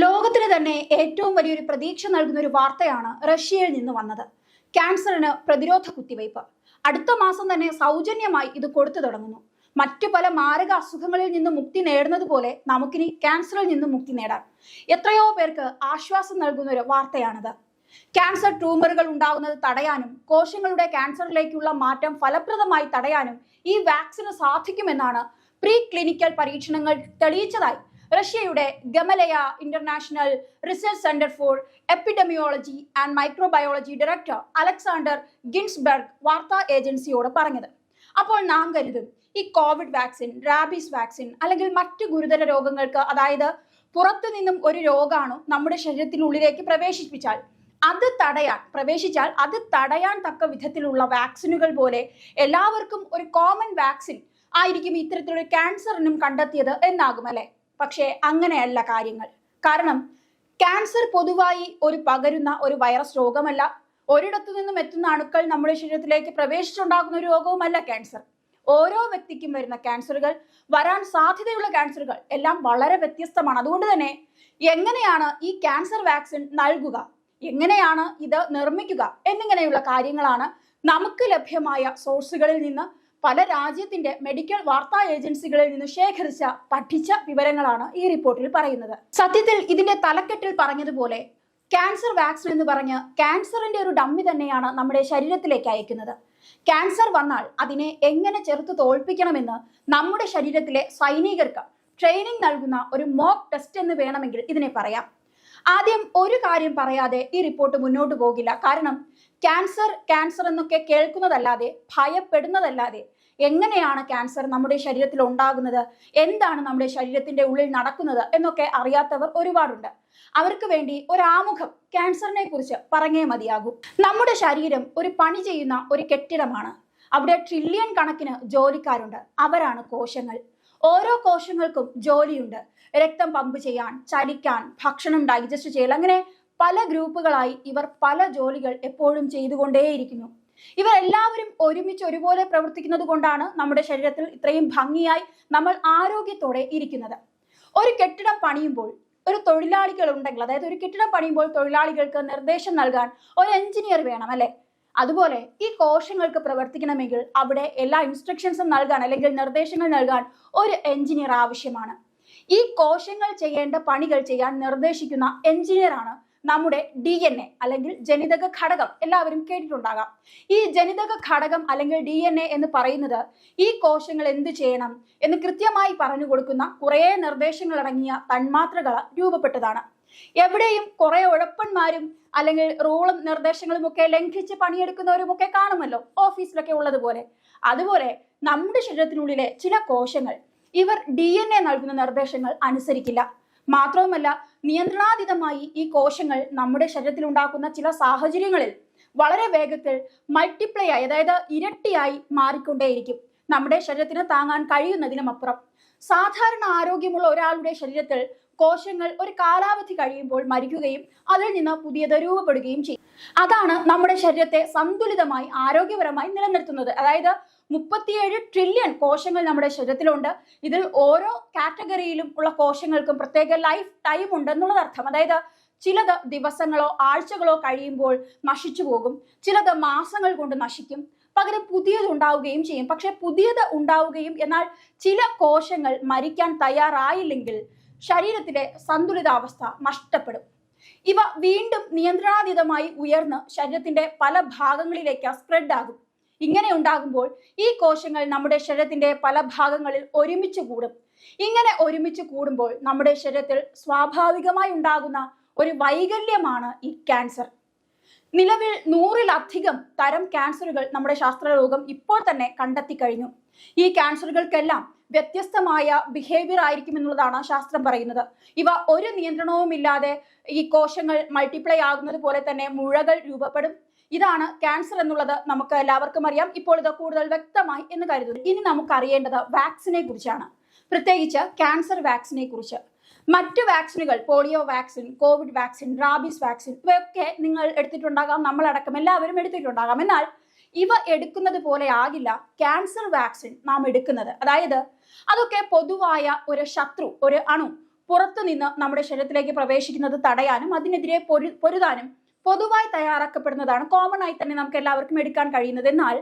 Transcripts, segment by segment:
ലോകത്തിന് തന്നെ ഏറ്റവും വലിയൊരു പ്രതീക്ഷ നൽകുന്ന ഒരു വാർത്തയാണ് റഷ്യയിൽ നിന്ന് വന്നത്. ക്യാൻസറിന് പ്രതിരോധ കുത്തിവയ്പ് അടുത്ത മാസം തന്നെ സൗജന്യമായി ഇത് കൊടുത്തു തുടങ്ങുന്നു. മറ്റു പല മാരക അസുഖങ്ങളിൽ നിന്ന് മുക്തി നേടുന്നത് പോലെ നമുക്കിനി ക്യാൻസറിൽ നിന്ന് മുക്തി നേടാം. എത്രയോ പേർക്ക് ആശ്വാസം നൽകുന്ന ഒരു വാർത്തയാണിത്. ക്യാൻസർ ട്യൂമറുകൾ ഉണ്ടാകുന്നത് തടയാനും കോശങ്ങളുടെ ക്യാൻസറിലേക്കുള്ള മാറ്റം ഫലപ്രദമായി തടയാനും ഈ വാക്സിന് സാധിക്കുമെന്നാണ് പ്രീ ക്ലിനിക്കൽ പരീക്ഷണങ്ങൾ തെളിയിച്ചതായി റഷ്യയുടെ Gamaleya international research centre for epidemiology and microbiology director Alexander Ginsburg വാർത്താ ഏജൻസിയോട് പറഞ്ഞത്. അപ്പോൾ നാം കരുതും ഈ കോവിഡ് വാക്സിൻ റാബീസ് വാക്സിൻ അല്ലെങ്കിൽ മറ്റ് ഗുരുതര രോഗങ്ങൾക്ക് അതായത് പുറത്തു നിന്നും ഒരു രോഗാണു നമ്മുടെ ശരീരത്തിനുള്ളിലേക്ക് പ്രവേശിപ്പിച്ചാൽ അത് തടയാൻ പ്രവേശിച്ചാൽ അത് തടയാൻ തക്ക വിധത്തിലുള്ള വാക്സിനുകൾ പോലെ എല്ലാവർക്കും ഒരു കോമൺ വാക്സിൻ ആയിരിക്കും ഇത്തരത്തിലൊരു ക്യാൻസറിനും കണ്ടെത്തിയത് എന്നാകും അല്ലെ? പക്ഷേ അങ്ങനെയല്ല കാര്യങ്ങൾ. കാരണം ക്യാൻസർ പൊതുവായി ഒരു പകരുന്ന ഒരു വൈറസ് രോഗമല്ല. ഒരിടത്തു നിന്നും എത്തുന്ന അണുക്കൾ നമ്മുടെ ശരീരത്തിലേക്ക് പ്രവേശിച്ചുണ്ടാകുന്ന ഒരു രോഗവുമല്ല ക്യാൻസർ. ഓരോ വ്യക്തിക്കും വരുന്ന ക്യാൻസറുകൾ വരാൻ സാധ്യതയുള്ള ക്യാൻസറുകൾ എല്ലാം വളരെ വ്യത്യസ്തമാണ്. അതുകൊണ്ട് തന്നെ എങ്ങനെയാണ് ഈ ക്യാൻസർ വാക്സിൻ നൽകുക? എങ്ങനെയാണ് ഇത് നിർമ്മിക്കുക? എന്നിങ്ങനെയുള്ള കാര്യങ്ങളാണ് നമുക്ക് ലഭ്യമായ സോഴ്സുകളിൽ നിന്ന് പല രാജ്യത്തിന്റെ മെഡിക്കൽ വാർത്താ ഏജൻസികളിൽ നിന്ന് ശേഖരിച്ച പഠിച്ച വിവരങ്ങളാണ് ഈ റിപ്പോർട്ടിൽ പറയുന്നത്. സത്യത്തിൽ ഇതിന്റെ തലക്കെട്ടിൽ പറഞ്ഞതുപോലെ ക്യാൻസർ വാക്സിൻ എന്ന് പറഞ്ഞ് ക്യാൻസറിന്റെ ഒരു ഡമ്മി തന്നെയാണ് നമ്മുടെ ശരീരത്തിലേക്ക് അയക്കുന്നത്. ക്യാൻസർ വന്നാൽ അതിനെ എങ്ങനെ ചെറുത്ത് തോൽപ്പിക്കണമെന്ന് നമ്മുടെ ശരീരത്തിലെ സൈനികർക്ക് ട്രെയിനിങ് നൽകുന്ന ഒരു മോക്ക് ടെസ്റ്റ് എന്ന് വേണമെങ്കിൽ ഇതിനെ പറയാം. ആദ്യം ഒരു കാര്യം പറയാതെ ഈ റിപ്പോർട്ട് മുന്നോട്ട് പോകില്ല. കാരണം ക്യാൻസർ ക്യാൻസർ എന്നൊക്കെ കേൾക്കുന്നതല്ലാതെ ഭയപ്പെടുന്നതല്ലാതെ എങ്ങനെയാണ് ക്യാൻസർ നമ്മുടെ ശരീരത്തിൽ ഉണ്ടാകുന്നത്? എന്താണ് നമ്മുടെ ശരീരത്തിന്റെ ഉള്ളിൽ നടക്കുന്നത്? എന്നൊക്കെ അറിയാത്തവർ ഒരുപാടുണ്ട്. അവർക്ക് വേണ്ടി ഒരു ആമുഖം ക്യാൻസറിനെ കുറിച്ച് പറഞ്ഞേ മതിയാകൂ. നമ്മുടെ ശരീരം ഒരു പണി ചെയ്യുന്ന ഒരു കെട്ടിടമാണ്. അവിടെ ട്രില്യൺ കണക്കിന് ജോലിക്കാരുണ്ട്. അവരാണ് കോശങ്ങൾ. ഓരോ കോശങ്ങൾക്കും ജോലിയുണ്ട്. രക്തം പമ്പ് ചെയ്യാൻ ചലിക്കാൻ ഭക്ഷണം ഡൈജസ്റ്റ് ചെയ്യൽ അങ്ങനെ പല ഗ്രൂപ്പുകളായി ഇവർ പല ജോലികൾ എപ്പോഴും ചെയ്തുകൊണ്ടേയിരിക്കുന്നു. ഇവർ എല്ലാവരും ഒരുമിച്ച് ഒരുപോലെ പ്രവർത്തിക്കുന്നത് കൊണ്ടാണ് നമ്മുടെ ശരീരത്തിൽ ഇത്രയും ഭംഗിയായി നമ്മൾ ആരോഗ്യത്തോടെ ഇരിക്കുന്നത്. ഒരു കെട്ടിടം പണിയുമ്പോൾ ഒരു തൊഴിലാളികൾ ഉണ്ടെങ്കിൽ അതായത് ഒരു കെട്ടിടം പണിയുമ്പോൾ തൊഴിലാളികൾക്ക് നിർദ്ദേശം നൽകാൻ ഒരു എഞ്ചിനീയർ വേണം അല്ലെ? അതുപോലെ ഈ കോശങ്ങൾക്ക് പ്രവർത്തിക്കണമെങ്കിൽ അവിടെ എല്ലാ ഇൻസ്ട്രക്ഷൻസും നൽകാൻ അല്ലെങ്കിൽ നിർദ്ദേശങ്ങൾ നൽകാൻ ഒരു എഞ്ചിനീയർ ആവശ്യമാണ്. ഈ കോശങ്ങൾ ചെയ്യേണ്ട പണികൾ ചെയ്യാൻ നിർദ്ദേശിക്കുന്ന എഞ്ചിനീയർ ആണ് നമ്മുടെ ഡി എൻ എ അല്ലെങ്കിൽ ജനിതക ഘടകം. എല്ലാവരും കേട്ടിട്ടുണ്ടാകാം. ഈ ജനിതക ഘടകം അല്ലെങ്കിൽ ഡി എൻ എ എന്ന് പറയുന്നത് ഈ കോശങ്ങൾ എന്ത് ചെയ്യണം എന്ന് കൃത്യമായി പറഞ്ഞു കൊടുക്കുന്ന കുറേ നിർദ്ദേശങ്ങൾ അടങ്ങിയ തന്മാത്രകൾ രൂപപ്പെട്ടതാണ്. എവിടെയും കുറെ ഉഴപ്പന്മാരും അല്ലെങ്കിൽ റൂളും നിർദ്ദേശങ്ങളും ഒക്കെ ലംഘിച്ച് പണിയെടുക്കുന്നവരും ഒക്കെ കാണുമല്ലോ ഓഫീസിലൊക്കെ ഉള്ളതുപോലെ. അതുപോലെ നമ്മുടെ ശരീരത്തിനുള്ളിലെ ചില കോശങ്ങൾ ഇവർ ഡി എൻ എ നൽകുന്ന നിർദ്ദേശങ്ങൾ അനുസരിക്കില്ല. മാത്രവുമല്ല നിയന്ത്രണാതീതമായി ഈ കോശങ്ങൾ നമ്മുടെ ശരീരത്തിൽ ഉണ്ടാക്കുന്ന ചില സാഹചര്യങ്ങളിൽ വളരെ വേഗത്തിൽ മൾട്ടിപ്ലൈ ആയി അതായത് ഇരട്ടിയായി മാറിക്കൊണ്ടേയിരിക്കും. നമ്മുടെ ശരീരത്തിന് താങ്ങാൻ കഴിയുന്നതിനും അപ്പുറം സാധാരണ ആരോഗ്യമുള്ള ഒരാളുടെ ശരീരത്തിൽ കോശങ്ങൾ ഒരു കാലാവധി കഴിയുമ്പോൾ മരിക്കുകയും അതിൽ നിന്ന് പുതിയത് രൂപപ്പെടുകയും ചെയ്യും. അതാണ് നമ്മുടെ ശരീരത്തെ സന്തുലിതമായി ആരോഗ്യപരമായി നിലനിർത്തുന്നത്. അതായത് മുപ്പത്തിയേഴ് ട്രില്യൺ കോശങ്ങൾ നമ്മുടെ ശരീരത്തിലുണ്ട്. ഇതിൽ ഓരോ കാറ്റഗറിയിലും ഉള്ള കോശങ്ങൾക്കും പ്രത്യേക ലൈഫ് ടൈം ഉണ്ടെന്നുള്ളത് അർത്ഥം. അതായത് ചിലത് ദിവസങ്ങളോ ആഴ്ചകളോ കഴിയുമ്പോൾ നശിച്ചു പോകും. ചിലത് മാസങ്ങൾ കൊണ്ട് നശിക്കും. പകരം പുതിയത് ഉണ്ടാവുകയും ചെയ്യും. പക്ഷെ പുതിയത് ഉണ്ടാവുകയും എന്നാൽ ചില കോശങ്ങൾ മരിക്കാൻ തയ്യാറായില്ലെങ്കിൽ ശരീരത്തിലെ സന്തുലിതാവസ്ഥ നഷ്ടപ്പെടും. ഇവ വീണ്ടും നിയന്ത്രണാതീതമായി ഉയർന്ന് ശരീരത്തിന്റെ പല ഭാഗങ്ങളിലേക്ക് സ്പ്രെഡ് ആകും ഇങ്ങനെ ഉണ്ടാകുമ്പോൾ ഈ കോശങ്ങൾ നമ്മുടെ ശരീരത്തിന്റെ പല ഭാഗങ്ങളിൽ ഒരുമിച്ച് കൂടും. ഇങ്ങനെ ഒരുമിച്ച് കൂടുമ്പോൾ നമ്മുടെ ശരീരത്തിൽ സ്വാഭാവികമായി ഉണ്ടാകുന്ന ഒരു വൈകല്യമാണ് ഈ ക്യാൻസർ. നിലവിൽ നൂറിലധികം തരം ക്യാൻസറുകൾ നമ്മുടെ ശാസ്ത്രലോകം ഇപ്പോൾ തന്നെ കണ്ടെത്തി കഴിഞ്ഞു. ഈ ക്യാൻസറുകൾക്കെല്ലാം വ്യത്യസ്തമായ ബിഹേവിയർ ആയിരിക്കും എന്നുള്ളതാണ് ശാസ്ത്രം പറയുന്നത്. ഇവ ഒരു നിയന്ത്രണവുമില്ലാതെ ഈ കോശങ്ങൾ മൾട്ടിപ്ലൈ ആകുന്നത് പോലെ തന്നെ മുഴകൾ രൂപപ്പെടും. ഇതാണ് ക്യാൻസർ എന്നുള്ളത് നമുക്ക് എല്ലാവർക്കും അറിയാം. ഇപ്പോൾ ഇത് കൂടുതൽ വ്യക്തമായി എന്ന് കരുതുന്നു. ഇനി നമുക്ക് അറിയേണ്ടത് വാക്സിനെ കുറിച്ചാണ് പ്രത്യേകിച്ച് ക്യാൻസർ വാക്സിനെ കുറിച്ച് മറ്റ് വാക്സിനുകൾ polio vaccine covid vaccine rabies vaccine ഇവയൊക്കെ നിങ്ങൾ എടുത്തിട്ടുണ്ടാകാം നമ്മളടക്കം എല്ലാവരും എടുത്തിട്ടുണ്ടാകാം. എന്നാൽ ഇവ എടുക്കുന്നത് പോലെ ആകില്ല. ക്യാൻസർ വാക്സിൻ നാം എടുക്കുന്നത്. അതായത് അതൊക്കെ പൊതുവായ ഒരു ശത്രു ഒരു അണു പുറത്തുനിന്ന് നമ്മുടെ ശരീരത്തിലേക്ക് പ്രവേശിക്കുന്നത് തടയാനും അതിനെതിരെ പൊരു പൊരുതാനും പൊതുവായി തയ്യാറാക്കപ്പെടുന്നതാണ് കോമൺ ആയി തന്നെ നമുക്ക് എല്ലാവർക്കും എടുക്കാൻ കഴിയുന്നത്. എന്നാൽ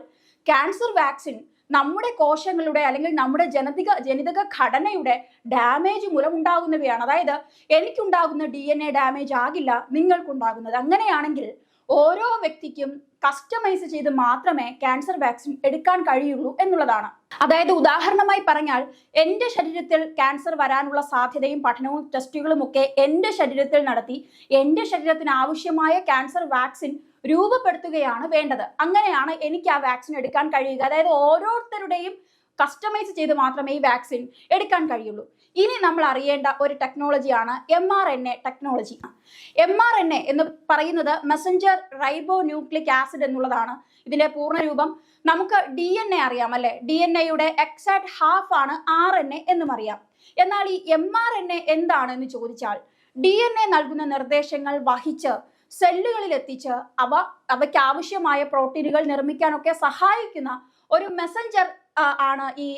ക്യാൻസർ വാക്സിൻ നമ്മുടെ കോശങ്ങളുടെ അല്ലെങ്കിൽ നമ്മുടെ ജനതിക ജനിതക ഘടനയുടെ ഡാമേജ് മൂലം ഉണ്ടാകുന്നവയാണ് അതായത് എനിക്കുണ്ടാകുന്ന ഡി എൻ എ ഡാമേജ് ആകില്ല നിങ്ങൾക്കുണ്ടാകുന്നത്. അങ്ങനെയാണെങ്കിൽ ഓരോ വ്യക്തിക്കും കസ്റ്റമൈസ് ചെയ്ത് മാത്രമേ ക്യാൻസർ വാക്സിൻ എടുക്കാൻ കഴിയുള്ളൂ എന്നുള്ളതാണ്. അതായത് ഉദാഹരണമായി പറഞ്ഞാൽ എന്റെ ശരീരത്തിൽ ക്യാൻസർ വരാനുള്ള സാധ്യതയും പഠനവും ടെസ്റ്റുകളും ഒക്കെ എന്റെ ശരീരത്തിൽ നടത്തി എന്റെ ശരീരത്തിന് ആവശ്യമായ ക്യാൻസർ വാക്സിൻ രൂപപ്പെടുത്തുകയാണ് വേണ്ടത്. അങ്ങനെയാണ് എനിക്ക് ആ വാക്സിൻ എടുക്കാൻ കഴിയുക. അതായത് ഓരോരുത്തരുടെയും കസ്റ്റമൈസ് ചെയ്ത് മാത്രമേ ഈ വാക്സിൻ എടുക്കാൻ കഴിയുള്ളൂ. ഇനി നമ്മൾ അറിയേണ്ട ഒരു ടെക്നോളജിയാണ് M R N A technology M R N A എന്ന് പറയുന്നത് മെസഞ്ചർ റൈബോ ന്യൂക്ലിക് ആസിഡ് എന്നുള്ളതാണ്. ഇതിന്റെ പൂർണരൂപം നമുക്ക് ഡി എൻ എ അറിയാം അല്ലെ? ഡി എൻ എയുടെ എക്സാക്ട് ഹാഫ് ആണ് ആർ എൻ എ എന്നും അറിയാം. എന്നാൽ ഈ എം ആർ എൻ എ എന്താണ് എന്ന് ചോദിച്ചാൽ ഡി എൻ എ നൽകുന്ന നിർദ്ദേശങ്ങൾ വഹിച്ച് സെല്ലുകളിൽ എത്തിച്ച് അവ അവയ്ക്ക് ആവശ്യമായ പ്രോട്ടീനുകൾ നിർമ്മിക്കാനൊക്കെ സഹായിക്കുന്ന ഒരു മെസഞ്ചർ ആണ് ഈ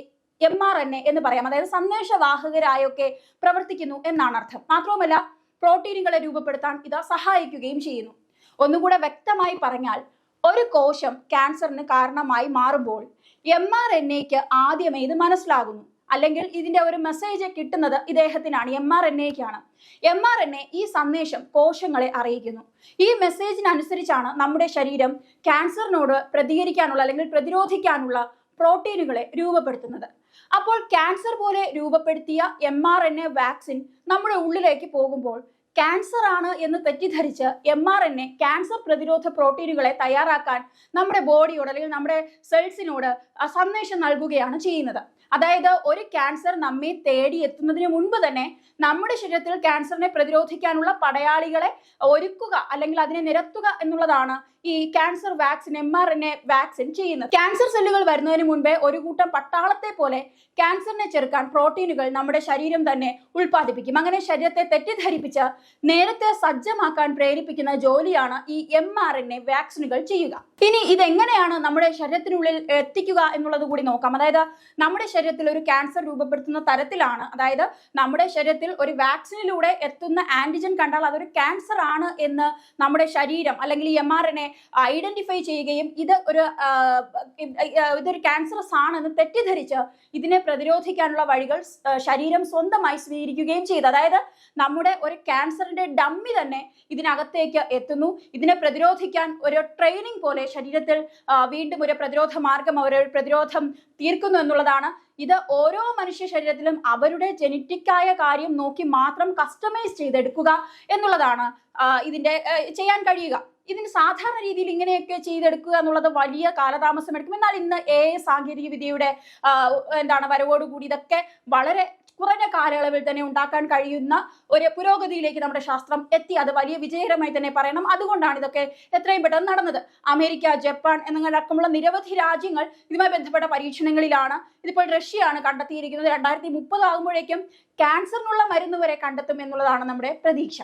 എം ആർ എൻ എ എന്ന് പറയാം. അതായത് സന്ദേശവാഹകരായൊക്കെ പ്രവർത്തിക്കുന്നു എന്നാണ് അർത്ഥം. മാത്രവുമല്ല പ്രോട്ടീനുകളെ രൂപപ്പെടുത്താൻ ഇത് സഹായിക്കുകയും ചെയ്യുന്നു. ഒന്നുകൂടെ വ്യക്തമായി പറഞ്ഞാൽ ഒരു കോശം ക്യാൻസറിന് കാരണമായി മാറുമ്പോൾ എം ആർ എൻ എക്ക് ആദ്യമേ ഇത് മനസ്സിലാകുന്നു. അല്ലെങ്കിൽ ഇതിന്റെ ഒരു മെസ്സേജ് കിട്ടുന്നത് ഇദ്ദേഹത്തിനാണ് എം ആർ എൻ എക്കാണ് എം ആർ എൻ എ ഈ സന്ദേശം കോശങ്ങളെ അറിയിക്കുന്നു. ഈ മെസ്സേജിനനുസരിച്ചാണ് നമ്മുടെ ശരീരം ക്യാൻസറിനോട് പ്രതികരിക്കാനുള്ള അല്ലെങ്കിൽ പ്രതിരോധിക്കാനുള്ള പ്രോട്ടീനുകളെ രൂപപ്പെടുത്തുന്നത്. അപ്പോൾ ക്യാൻസർ പോലെ രൂപപ്പെടുത്തിയ M R N A vaccine നമ്മുടെ ഉള്ളിലേക്ക് പോകുമ്പോൾ ക്യാൻസർ ആണ് എന്ന് തെറ്റിദ്ധരിച്ച് M R N A cancer പ്രതിരോധ പ്രോട്ടീനുകളെ തയ്യാറാക്കാൻ നമ്മുടെ ബോഡിയോട് അല്ലെങ്കിൽ നമ്മുടെ സെൽസിനോട് സന്ദേശം നൽകുകയാണ് ചെയ്യുന്നത്. അതായത് ഒരു ക്യാൻസർ നമ്മെ തേടി എത്തുന്നതിന് മുൻപ് തന്നെ നമ്മുടെ ശരീരത്തിൽ ക്യാൻസറിനെ പ്രതിരോധിക്കാനുള്ള പടയാളികളെ ഒരുക്കുക അല്ലെങ്കിൽ അതിനെ നിരത്തുക എന്നുള്ളതാണ് ഈ cancer vaccine M R N A vaccine ചെയ്യുന്നത് ക്യാൻസർ സെല്ലുകൾ വരുന്നതിന് മുൻപേ ഒരു കൂട്ടം പട്ടാളത്തെ പോലെ ക്യാൻസറിനെ ചെറുക്കാൻ പ്രോട്ടീനുകൾ നമ്മുടെ ശരീരം തന്നെ ഉൽപ്പാദിപ്പിക്കും. അങ്ങനെ ശരീരത്തെ തെറ്റിദ്ധരിപ്പിച്ച് നേരത്തെ സജ്ജമാക്കാൻ പ്രേരിപ്പിക്കുന്ന ജോലിയാണ് ഈ എം ആർ എൻ എ വാക്സിനുകൾ ചെയ്യുക. ഇനി ഇതെങ്ങനെയാണ് നമ്മുടെ ശരീരത്തിനുള്ളിൽ എത്തിക്കുക എന്നുള്ളത് കൂടി നോക്കാം. അതായത് നമ്മുടെ ശരീരത്തിൽ ഒരു ക്യാൻസർ രൂപപ്പെടുത്തുന്ന തരത്തിലാണ്. അതായത് നമ്മുടെ ശരീരത്തിൽ ഒരു വാക്സിനിലൂടെ എത്തുന്ന ആന്റിജൻ കണ്ടാൽ അതൊരു ക്യാൻസർ ആണ് എന്ന് നമ്മുടെ ശരീരം അല്ലെങ്കിൽ M R N A identify ചെയ്യുകയും ഇത് ഒരു ഇതൊരു ക്യാൻസറസ് ആണെന്ന് തെറ്റിദ്ധരിച്ച് ഇതിനെ പ്രതിരോധിക്കാനുള്ള വഴികൾ ശരീരം സ്വന്തമായി സ്വീകരിക്കുകയും ചെയ്തു. അതായത് നമ്മുടെ ഒരു ക്യാൻസറിന്റെ ഡമ്മി തന്നെ ഇതിനകത്തേക്ക് എത്തുന്നു. ഇതിനെ പ്രതിരോധിക്കാൻ ഒരു ട്രെയിനിങ് പോലെ ശരീരത്തിൽ വീണ്ടും ഒരു പ്രതിരോധ മാർഗം അവർ പ്രതിരോധം തീർക്കുന്നു എന്നുള്ളതാണ്. ഇത് ഓരോ മനുഷ്യ ശരീരത്തിലും അവരുടെ ജനറ്റിക്കായ കാര്യം നോക്കി മാത്രം കസ്റ്റമൈസ് ചെയ്തെടുക്കുക എന്നുള്ളതാണ് ഇതിന്റെ ചെയ്യാൻ കഴിയുക. ഇതിന് സാധാരണ രീതിയിൽ ഇങ്ങനെയൊക്കെ ചെയ്തെടുക്കുക എന്നുള്ളത് വലിയ കാലതാമസം എടുക്കും. എന്നാൽ ഇന്ന് എ സാങ്കേതിക വിദ്യയുടെ എന്താണ് വരവോടുകൂടി ഇതൊക്കെ വളരെ കുറഞ്ഞ കാലയളവിൽ തന്നെ ഉണ്ടാക്കാൻ കഴിയുന്ന ഒരു പുരോഗതിയിലേക്ക് നമ്മുടെ ശാസ്ത്രം എത്തി. അത് വലിയ വിജയകരമായി തന്നെ പറയണം. അതുകൊണ്ടാണ് ഇതൊക്കെ എത്രയും പെട്ടെന്ന് നടന്നത്. അമേരിക്ക ജപ്പാൻ എന്നടക്കമുള്ള നിരവധി രാജ്യങ്ങൾ ഇതുമായി ബന്ധപ്പെട്ട പരീക്ഷണങ്ങളിലാണ് ഇതിപ്പോൾ റഷ്യയാണ് കണ്ടെത്തിയിരിക്കുന്നത്. രണ്ടായിരത്തി മുപ്പത് ആകുമ്പോഴേക്കും ക്യാൻസറിനുള്ള മരുന്ന് വരെ കണ്ടെത്തും എന്നുള്ളതാണ് നമ്മുടെ പ്രതീക്ഷ.